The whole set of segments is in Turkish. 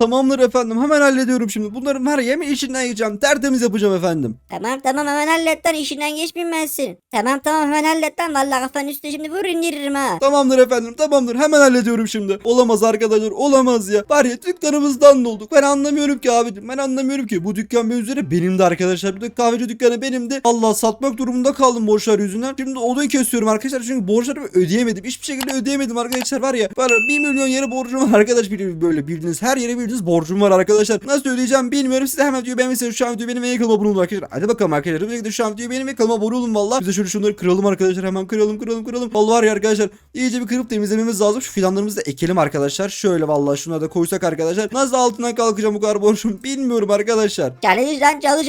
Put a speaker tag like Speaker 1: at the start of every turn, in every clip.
Speaker 1: Tamamdır efendim hemen hallediyorum şimdi. Bunların her yemi içinden yiyeceğim. Tertemiz yapacağım efendim.
Speaker 2: Tamam tamam hemen hallet lan işinden geçmeyeyim ben senin. Tamam tamam hemen hallet lan valla kafanın üstüne şimdi vur indiririm ha.
Speaker 1: Tamamdır efendim tamamdır hemen hallediyorum şimdi. Olamaz arkadaşlar olamaz ya. Var ya dükkanımızdan dolduk. Ben anlamıyorum ki abicim ben anlamıyorum ki. Bu dükkan benim üzere benim de arkadaşlar. Bir de kahveci dükkanı benim de. Allah satmak durumunda kaldım borçlar yüzünden. Şimdi odun kesiyorum arkadaşlar çünkü borçlarımı ödeyemedim. Hiçbir şekilde ödeyemedim arkadaşlar var ya. Var ya 1 milyon yere borcum var arkadaş. Bir- Böyle bildiğiniz her yere bildiğiniz borcum var arkadaşlar. Nasıl ödeyeceğim bilmiyorum. Size hemen diyor beğenmişseniz şu an diyor benim en yakın abone olun arkadaşlar. Hadi bakalım arkadaşlar. Bir de şu an diyor benim yakın abone olun valla. Biz de şöyle şunları kıralım arkadaşlar. Hemen kıralım kıralım kıralım. Vallahi var ya arkadaşlar. iyice bir kırıp temizlememiz lazım. Şu fidanlarımızı da ekelim arkadaşlar. Şöyle vallahi şunları da koysak arkadaşlar. Nasıl altından kalkacağım bu kadar borcum bilmiyorum arkadaşlar.
Speaker 2: Çalış lan çalış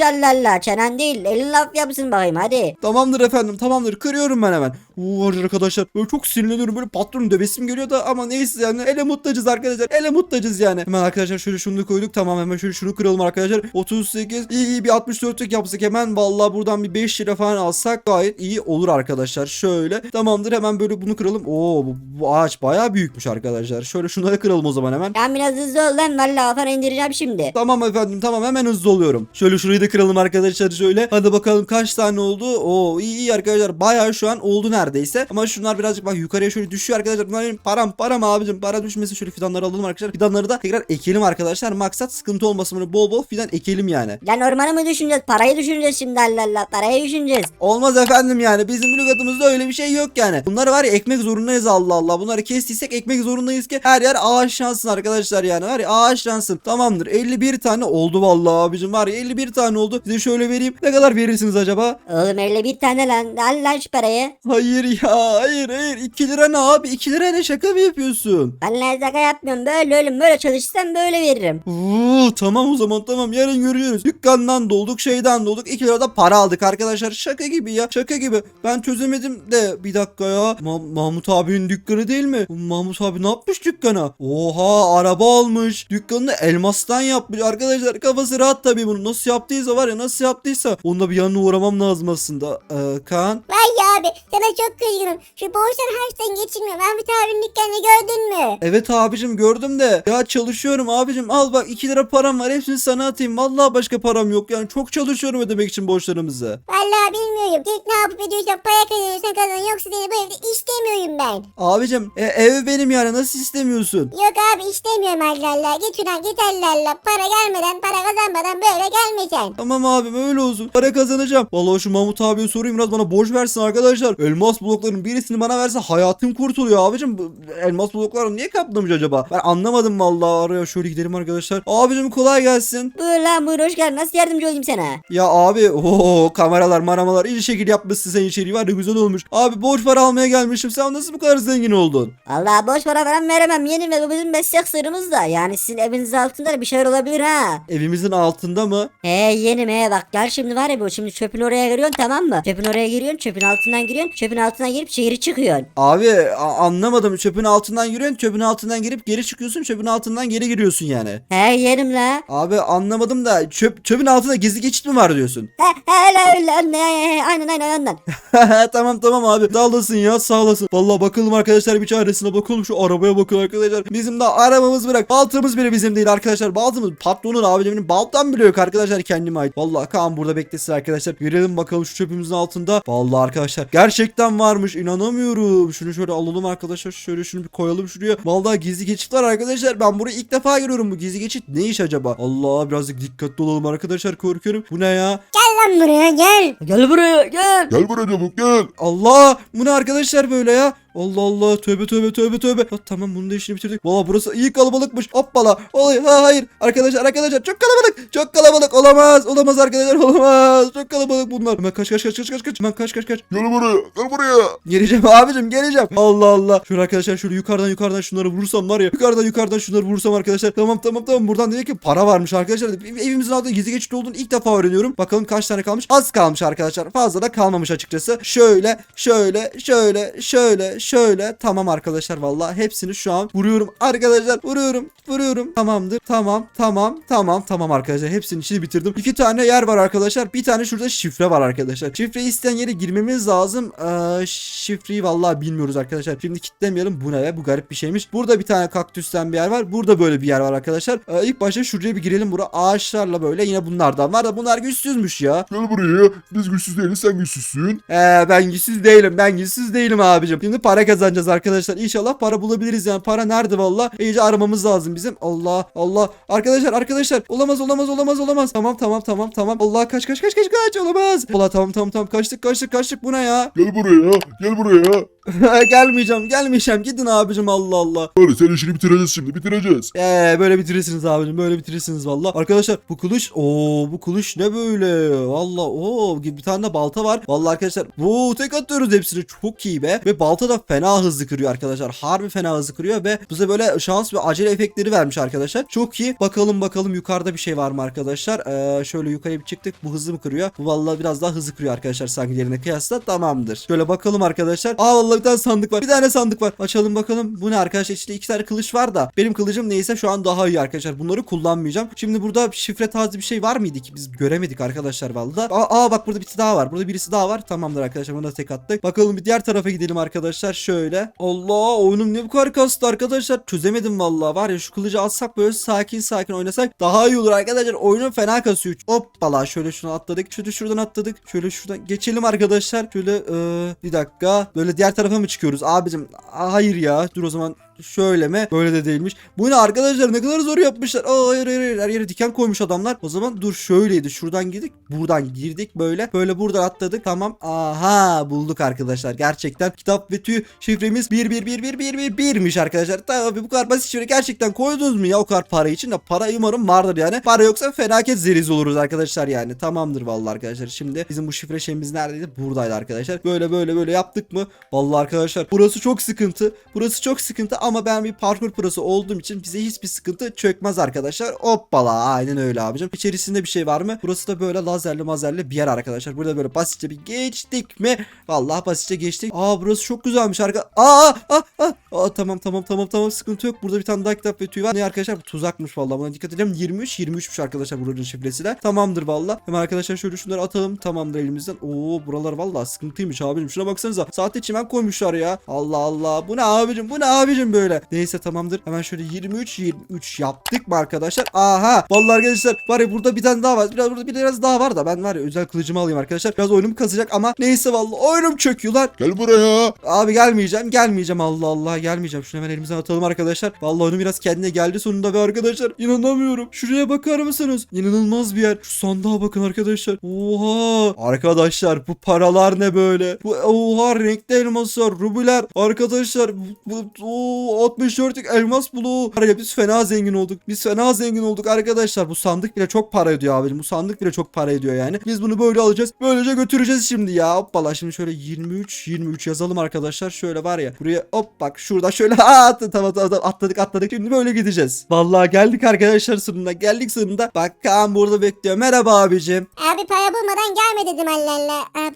Speaker 2: çenen değil elin laf yapsın bakayım hadi.
Speaker 1: Tamamdır efendim tamamdır kırıyorum ben hemen. Oo arkadaşlar böyle çok sinirleniyorum böyle patronun dövesim geliyor da ama neyse yani ele mutlacız arkadaşlar ele mutlacız yani. Hemen arkadaşlar şöyle şunu koyduk tamam hemen şöyle şunu kıralım arkadaşlar. 38 iyi iyi bir 64'lük yapsak hemen vallahi buradan bir 5 lira falan alsak gayet iyi olur arkadaşlar. Şöyle tamamdır hemen böyle bunu kıralım. Oo bu, bu ağaç bayağı büyükmüş arkadaşlar. Şöyle şunları kıralım o zaman hemen.
Speaker 2: Ben biraz hızlı ol lan valla kafana indireceğim şimdi.
Speaker 1: Tamam efendim tamam hemen hızlı oluyorum. Şöyle şurayı da kıralım arkadaşlar şöyle. Hadi bakalım kaç tane oldu. Oo iyi iyi arkadaşlar bayağı şu an oldu neredeyse. Ama şunlar birazcık bak yukarıya şöyle düşüyor arkadaşlar. Bunlar benim param param abicim. Para düşmesin şöyle fidanları alalım arkadaşlar. Fidanları da tekrar ekelim arkadaşlar. Maksat sıkıntı olmasın böyle bol bol fidan ekelim yani.
Speaker 2: Lan ormanı mı düşüneceğiz parayı düşüneceğiz şimdi Allah Allah parayı düşüneceğiz.
Speaker 1: Olmaz efendim yani bizim lügatımızda öyle bir şey yok yani. Bunları var ya ekmek zorundayız Allah Allah. Bunları kestiysek ekmek zorundayız ki her yer ağaçlansın arkadaşlar yani. Var ya ağaçlansın. Tamamdır 51 tane oldu vallahi abicim var ya 51 tane oldu. Size şöyle vereyim. Ne kadar verirsiniz acaba?
Speaker 2: Oğlum elle bir tane lan al lan şu parayı.
Speaker 1: Hayır ya hayır hayır 2 lira ne abi 2 lira ne şaka mı yapıyorsun?
Speaker 2: Ben lan şaka yapmıyorum böyle oğlum böyle çalışsam böyle veririm.
Speaker 1: Oo, tamam o zaman tamam yarın görüyoruz. Dükkandan dolduk şeyden dolduk 2 lira da para aldık arkadaşlar şaka gibi ya şaka gibi. Ben çözemedim de bir dakika ya. Ma- Mahmut abinin dükkanı değil mi? Mahmut abi ne yapmış dükkana? Oha araba almış. Dükkanını elmastan yapmış arkadaşlar kafası rahat tabii bunu. Nasıl yaptıysa var ya nasıl yaptıysa. Onda bir yanına uğramam lazım aslında. Ee, Kaan.
Speaker 3: Vay abi sana çok kızgınım. Şu borçları harçtan geçirmiyorum. Ahmet abinin dükkanını gördün mü?
Speaker 1: Evet abicim gördüm de ya çalışıyorum abicim al bak 2 lira param var hepsini sana atayım vallahi başka param yok yani çok çalışıyorum ödemek için borçlarımızı.
Speaker 3: Vallahi bilmiyorum. Tek ne yapıp ediyorsan para kazanıyorsan kazan. Yoksa seni bu evde istemiyorum ben.
Speaker 1: Abicim e, ev benim yani nasıl istemiyorsun?
Speaker 3: Yok abi istemiyorum Allah Allah. Git şuradan git Allah Allah. Para gelmeden para kazanmadan böyle gelme sen.
Speaker 1: Tamam abim öyle olsun para kazanacağım. Vallahi şu Mahmut abiye sorayım biraz bana borç versin arkadaşlar. Elmas blokların birisini bana verse hayatım kurtuluyor abicim. Bu Elmas blokları niye kaplamış acaba? Ben anlamadım vallahi araya şöyle gidelim arkadaşlar. Abicim kolay gelsin.
Speaker 2: Buyur lan buyur hoş geldin nasıl yardımcı olayım sana?
Speaker 1: Ya abi o kameralar maramalar iyi şekil yapmışsın sen içeriği var ya güzel olmuş. Abi borç para almaya gelmişim sen nasıl bu kadar zengin oldun?
Speaker 2: Allah boş para falan veremem yenim ve bu bizim meslek sırrımız da yani sizin evinizin altında da bir şeyler olabilir ha.
Speaker 1: Evimizin altında mı?
Speaker 2: He yenim he bak gel şimdi var ya bu şimdi çöpün oraya giriyorsun tamam mı? Çöpün oraya giriyorsun çöpün altından giriyorsun çöpün altından girip şehri çıkıyorsun.
Speaker 1: Abi anlamadım çöpün altından yürüyorsun çöpün altından girip geri çıkıyorsun çöpün altından geri giriyorsun yani.
Speaker 2: He yenim la.
Speaker 1: Abi anlamadım da çöp çöpün altında gizli geçit mi var diyorsun?
Speaker 2: He he la öyle anne aynen aynen ondan.
Speaker 1: tamam tamam abi sağ olasın ya sağ olasın. Vallahi bakalım arkadaşlar bir çaresine bakalım şu arabaya bakın arkadaşlar. Bizim de arabamız bırak baltamız bile bizim değil arkadaşlar. Baltamız patronun abi benim baltam bile yok arkadaşlar kendime ait. Vallahi Kaan burada beklesin arkadaşlar. Girelim bakalım şu çöpümüzün altında. Vallahi arkadaşlar gerçekten varmış inanamıyorum. Şunu şöyle alalım arkadaşlar. Şöyle şunu bir koyalım şuraya. Vallahi gizli geçit var arkadaşlar. Ben burayı ilk defa görüyorum bu gizli geçit. Ne iş acaba? Allah birazcık dikkatli olalım arkadaşlar korkuyorum. Bu ne ya?
Speaker 3: Gel lan buraya gel.
Speaker 2: Gel buraya gel.
Speaker 4: Gel buraya çabuk gel.
Speaker 1: Allah bu ne arkadaşlar böyle ya? Allah Allah tövbe tövbe tövbe tövbe. Ha, tamam bunun da işini bitirdik. Valla burası iyi kalabalıkmış. Hoppala. Olay ha hayır. Arkadaşlar arkadaşlar çok kalabalık. Çok kalabalık. Olamaz. Olamaz arkadaşlar olamaz. Çok kalabalık bunlar. Hemen kaç kaç kaç kaç kaç kaç. Hemen kaç kaç kaç.
Speaker 4: Gel buraya. Gel buraya.
Speaker 1: Geleceğim abicim geleceğim. Allah Allah. Şöyle arkadaşlar şöyle yukarıdan yukarıdan şunları vursam var ya. Yukarıdan yukarıdan şunları vursam arkadaşlar. Tamam tamam tamam. Buradan dedik ki para varmış arkadaşlar. Evimizin altında gizli geçit olduğunu ilk defa öğreniyorum. Bakalım kaç tane kalmış. Az kalmış arkadaşlar. Fazla da kalmamış açıkçası. Şöyle şöyle şöyle şöyle şöyle. Tamam arkadaşlar vallahi hepsini şu an vuruyorum. Arkadaşlar vuruyorum. Vuruyorum. Tamamdır. Tamam. Tamam. Tamam. Tamam arkadaşlar. Hepsinin içini bitirdim. İki tane yer var arkadaşlar. Bir tane şurada şifre var arkadaşlar. Şifreyi isteyen yere girmemiz lazım. Ee, şifreyi vallahi bilmiyoruz arkadaşlar. Şimdi kitlemeyelim. Bu ne be? Bu garip bir şeymiş. Burada bir tane kaktüsten bir yer var. Burada böyle bir yer var arkadaşlar. Ee, ilk başta şuraya bir girelim. Bura ağaçlarla böyle yine bunlardan var da bunlar güçsüzmüş ya.
Speaker 4: Gel buraya. Biz güçsüz değiliz sen güçsüzsün.
Speaker 1: Ee, ben güçsüz değilim. Ben güçsüz değilim abicim. Şimdi para kazanacağız arkadaşlar. İnşallah para bulabiliriz yani. Para nerede valla? İyice aramamız lazım bizim. Allah Allah. Arkadaşlar arkadaşlar. Olamaz olamaz olamaz olamaz. Tamam tamam tamam tamam. Allah kaç kaç kaç kaç kaç olamaz. Allah tamam tamam tamam. Kaçtık kaçtık kaçtık. Bu ne ya?
Speaker 4: Gel buraya. Gel buraya.
Speaker 1: gelmeyeceğim gelmeyeceğim. Gidin abicim Allah Allah.
Speaker 4: Hadi sen işini bitireceğiz şimdi bitireceğiz.
Speaker 1: Ee böyle bitirirsiniz abicim böyle bitirirsiniz valla. Arkadaşlar bu kılıç ooo bu kılıç ne böyle? Valla ooo bir tane de balta var. Valla arkadaşlar bu tek atıyoruz hepsini çok iyi be. Ve balta da fena hızlı kırıyor arkadaşlar. Harbi fena hızlı kırıyor ve bize böyle şans ve acele efektleri vermiş arkadaşlar. Çok iyi. Bakalım bakalım yukarıda bir şey var mı arkadaşlar? Ee, şöyle yukarıya bir çıktık. Bu hızlı mı kırıyor? Bu valla biraz daha hızlı kırıyor arkadaşlar sanki diğerine kıyasla. Tamamdır. Şöyle bakalım arkadaşlar. Aa vallahi bir tane sandık var. Bir tane sandık var. Açalım bakalım. Bu ne arkadaşlar? İçinde iki tane kılıç var da. Benim kılıcım neyse şu an daha iyi arkadaşlar. Bunları kullanmayacağım. Şimdi burada şifre tarzı bir şey var mıydı ki? Biz göremedik arkadaşlar vallahi. Aa, bak burada birisi daha var. Burada birisi daha var. Tamamdır arkadaşlar. Bunu da tek attık. Bakalım bir diğer tarafa gidelim arkadaşlar. Şöyle. Allah oyunum ne bu kadar kastı arkadaşlar. Çözemedim vallahi. Var ya şu kılıcı alsak böyle sakin sakin oynasak daha iyi olur arkadaşlar. Oyunum fena kasıyor. Hoppala şöyle şunu atladık. Şöyle şuradan atladık. Şöyle şuradan geçelim arkadaşlar. Şöyle ee, bir dakika. Böyle diğer tarafa mı çıkıyoruz? Abicim hayır ya. Dur o zaman şöyle mi? Böyle de değilmiş. Bu ne arkadaşlar ne kadar zor yapmışlar. Aa hayır hayır hayır. Her yere diken koymuş adamlar. O zaman dur şöyleydi. Şuradan girdik. Buradan girdik böyle. Böyle buradan atladık. Tamam. Aha bulduk arkadaşlar. Gerçekten kitap ve tüy şifremiz 1 1 1 1 1 1 1'miş arkadaşlar. Tabii bu kadar basit şifre gerçekten koydunuz mu ya o kadar para için de para umarım vardır yani. Para yoksa felaket zeriz oluruz arkadaşlar yani. Tamamdır vallahi arkadaşlar. Şimdi bizim bu şifre şeyimiz neredeydi? Buradaydı arkadaşlar. Böyle böyle böyle yaptık mı? Vallahi arkadaşlar burası çok sıkıntı. Burası çok sıkıntı ama ben bir parkur prosu olduğum için bize hiçbir sıkıntı çökmez arkadaşlar. Hoppala aynen öyle abicim. İçerisinde bir şey var mı? Burası da böyle lazerli mazerli bir yer arkadaşlar. Burada böyle basitçe bir geçtik mi? Vallahi basitçe geçtik. Aa burası çok güzelmiş arka. Aa, aa, aa, aa, tamam tamam tamam tamam sıkıntı yok. Burada bir tane daha kitap ve tüy var. Ne arkadaşlar? Bu tuzakmış vallahi. Buna dikkat edelim. 23 23'müş arkadaşlar buranın şifresi de. Tamamdır vallahi. Hemen arkadaşlar şöyle şunları atalım. Tamamdır elimizden. Oo buralar vallahi sıkıntıymış abicim. Şuna baksanıza. Saatte çimen koymuşlar ya. Allah Allah. Bu ne abicim? Bu ne abicim böyle? Neyse tamamdır. Hemen şöyle 23 23 yaptık mı arkadaşlar? Aha. Vallahi arkadaşlar var ya burada bir tane daha var. Biraz burada biraz daha var da ben var ya özel kılıcımı alayım arkadaşlar. Biraz oyunum kasacak ama neyse vallahi oyunum çöküyor lan.
Speaker 4: Gel buraya.
Speaker 1: Abi gelmeyeceğim gelmeyeceğim Allah Allah gelmeyeceğim. Şunu hemen elimizden atalım arkadaşlar. Vallahi oyunum biraz kendine geldi sonunda ve arkadaşlar inanamıyorum. Şuraya bakar mısınız? İnanılmaz bir yer. Şu sandığa bakın arkadaşlar. Oha. Arkadaşlar bu paralar ne böyle? Bu oha renkli elmaslar, rubiler. Arkadaşlar bu, bu oo, 64'lük elmas bulu. Var ya biz fena zengin olduk. Biz fena zengin olduk arkadaşlar. Bu sandık bile çok para ediyor abicim. Bu sandık bile çok para ediyor yani. Biz bunu böyle alacağız. Böylece götüreceğiz şimdi ya. Hoppala şimdi şöyle 23 23 yazalım arkadaşlar. Şöyle var ya. Buraya hop bak şurada şöyle at tamam tamam atladık atladık. Şimdi böyle gideceğiz. Vallahi geldik arkadaşlar sonunda. Geldik sonunda. Bak Kaan burada bekliyor. Merhaba abicim.
Speaker 3: Abi para bulmadan gelme dedim Allah Allah. Abi?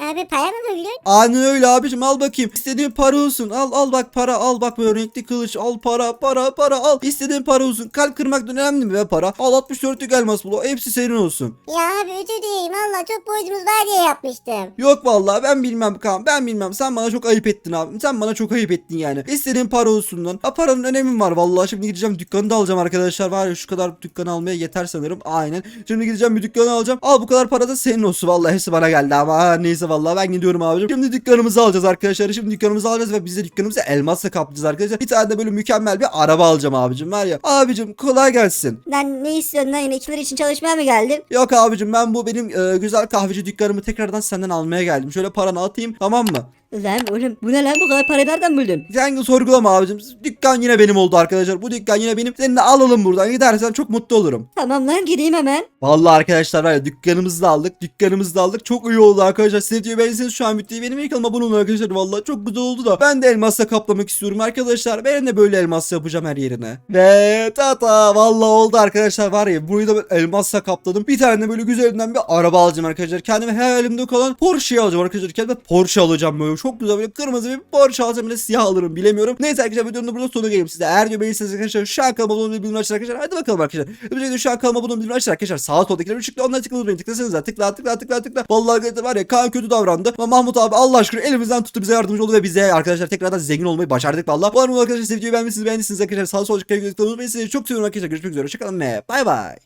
Speaker 3: Abi para mı buldun?
Speaker 1: Aynen öyle abicim al bakayım. İstediğin para olsun. Al al bak para al bak böyle renkli kılıç al para para para al. İstediğin para olsun. Kalp kırmak önemli mi be para? Al 64'lük elmas bulu. Hepsi senin olsun.
Speaker 3: Ya abi özür dileyim valla çok borcumuz var diye yapmıştım.
Speaker 1: Yok vallahi ben bilmem Kaan ben bilmem. Sen bana çok ayıp ettin abi. Sen bana çok ayıp ettin yani. İstediğin para olsun lan. Ha paranın önemi var? Vallahi şimdi gideceğim dükkanı da alacağım arkadaşlar. Var ya şu kadar dükkanı almaya yeter sanırım. Aynen. Şimdi gideceğim bir dükkanı alacağım. Al bu kadar para da senin olsun. Vallahi hepsi bana geldi ama. Ha, neyse vallahi ben gidiyorum abicim. Şimdi dükkanımızı alacağız arkadaşlar. Şimdi dükkanımızı alacağız ve biz de dükkanımızı elmasla kaplayacağız arkadaşlar bir tane de böyle mükemmel bir araba alacağım abicim var ya abicim kolay gelsin
Speaker 2: Lan ne istiyorsun lan yine 2 lira için çalışmaya mı geldin?
Speaker 1: Yok abicim ben bu benim e, güzel kahveci dükkanımı tekrardan senden almaya geldim. Şöyle paranı atayım tamam mı?
Speaker 2: Lan oğlum bu ne lan bu kadar parayı nereden buldun?
Speaker 1: Sen sorgulama abicim. Dükkan yine benim oldu arkadaşlar. Bu dükkan yine benim. Seninle alalım buradan. Gidersen çok mutlu olurum.
Speaker 2: Tamam lan gideyim hemen.
Speaker 1: Vallahi arkadaşlar var ya dükkanımızı da aldık. Dükkanımızı da aldık. Çok iyi oldu arkadaşlar. Size diyor beğenirseniz şu an videoyu benim ilk alıma abone olun arkadaşlar. Vallahi çok güzel oldu da. Ben de elmasla kaplamak istiyorum arkadaşlar. Ben de böyle elmas yapacağım her yerine. Ve tata vallahi oldu arkadaşlar var ya. Burayı da ben elmasla kapladım. Bir tane de böyle güzelinden bir araba alacağım arkadaşlar. Kendime hayalimde kalan Porsche'yi alacağım arkadaşlar. Kendime Porsche alacağım böyle çok güzel böyle kırmızı bir Porsche alsam bile siyah alırım bilemiyorum. Neyse arkadaşlar videonun da burada sonuna gelelim size. Eğer video beğenirseniz arkadaşlar şu an kanalıma abone olmayı açın arkadaşlar. Hadi bakalım arkadaşlar. Özellikle şu an kanalıma abone olmayı açın arkadaşlar. Sağ soldakileri ışıkla onları tıklamayı unutmayın. Tıklasanız da tıkla tıkla tıkla tıkla. Vallahi arkadaşlar var ya Kaan kötü davrandı. Ama Mahmut abi Allah aşkına elimizden tuttu bize yardımcı oldu ve bize arkadaşlar tekrardan zengin olmayı başardık vallahi. Bu arada arkadaşlar videoyu beğenmişsiniz beğendiyseniz arkadaşlar sağ sol tıklamayı unutmayın. Sizi çok seviyorum arkadaşlar. Görüşmek üzere. Hoşçakalın ve bay bay.